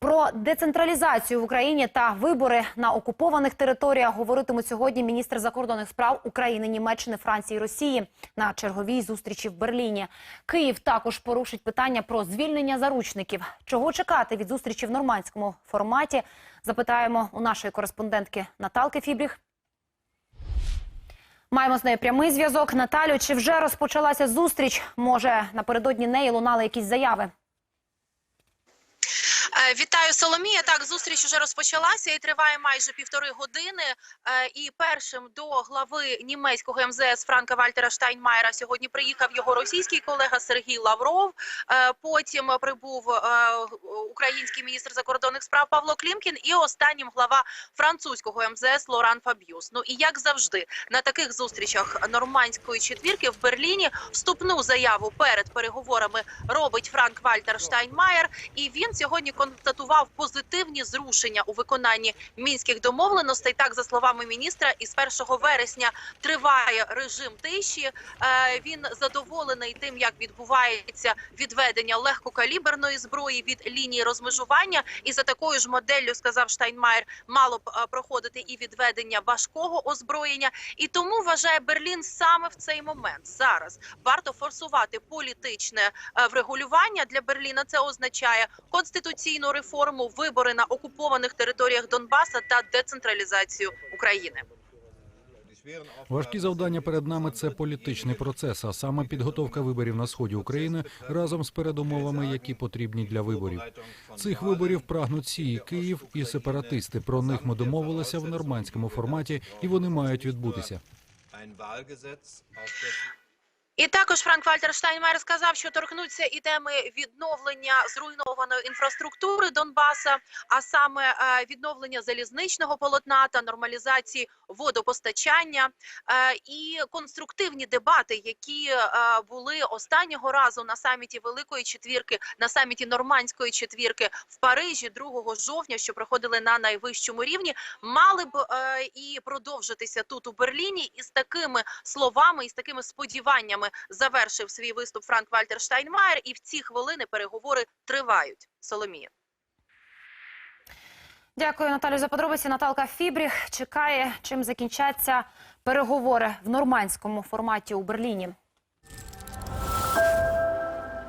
Про децентралізацію в Україні та вибори на окупованих територіях говоритимуть сьогодні міністр закордонних справ України, Німеччини, Франції, Росії на черговій зустрічі в Берліні. Київ також порушить питання про звільнення заручників. Чого чекати від зустрічі в нормандському форматі? Запитаємо у нашої кореспондентки Наталки Фібріх. Маємо з нею прямий зв'язок. Наталю, чи вже розпочалася зустріч? Може, напередодні неї лунали якісь заяви? Вітаю, Соломія. Так, зустріч вже розпочалася і триває майже півтори години. Е, І першим до глави німецького МЗС Франка Вальтера Штайнмайера сьогодні приїхав його російський колега Сергій Лавров. Е, Потім прибув е, український міністр закордонних справ Павло Клімкін. І останнім глава французького МЗС Лоран Фаб'юс. Ну і як завжди, на таких зустрічах нормандської четвірки в Берліні вступну заяву перед переговорами робить Франк Вальтер Штайнмаєр. І він сьогодні констатував позитивні зрушення у виконанні мінських домовленостей. Так, за словами міністра, із 1 вересня триває режим тиші. Е, Він задоволений тим, як відбувається відведення легкокаліберної зброї від лінії розмежування. І за такою ж моделлю сказав Штайнмаєр, мало б е, проходити і відведення важкого озброєння. І тому вважає Берлін саме в цей момент зараз варто форсувати політичне е, врегулювання для Берліна. Це означає конституційну реформу, вибори на окупованих територіях Донбаса та децентралізацію України. Важкі завдання перед нами це політичний процес, а саме підготовка виборів на сході України разом з передумовами, які потрібні для виборів. Цих виборів прагнуть всі і Київ і сепаратисти. Про них ми домовилися в нормандському форматі, і вони мають відбутися. І також Франк Вальтер Штайнмайер сказав, що торкнуться і теми відновлення зруйнованої інфраструктури Донбаса, а саме е, відновлення залізничного полотна та нормалізації водопостачання Е, і конструктивні дебати, які е, були останнього разу на саміті Великої четвірки, на саміті Нормандської четвірки в Парижі 2 жовтня, що проходили на найвищому рівні, мали б і продовжитися тут у Берліні. І з такими словами, і з такими сподіваннями завершив свій виступ Франк Вальтер Штайнмаєр. І в ці хвилини переговори тривають. Соломія. Дякую, Наталю, за подробиці. Наталка Фібріх чекає, чим закінчаться переговори в нормандському форматі у Берліні.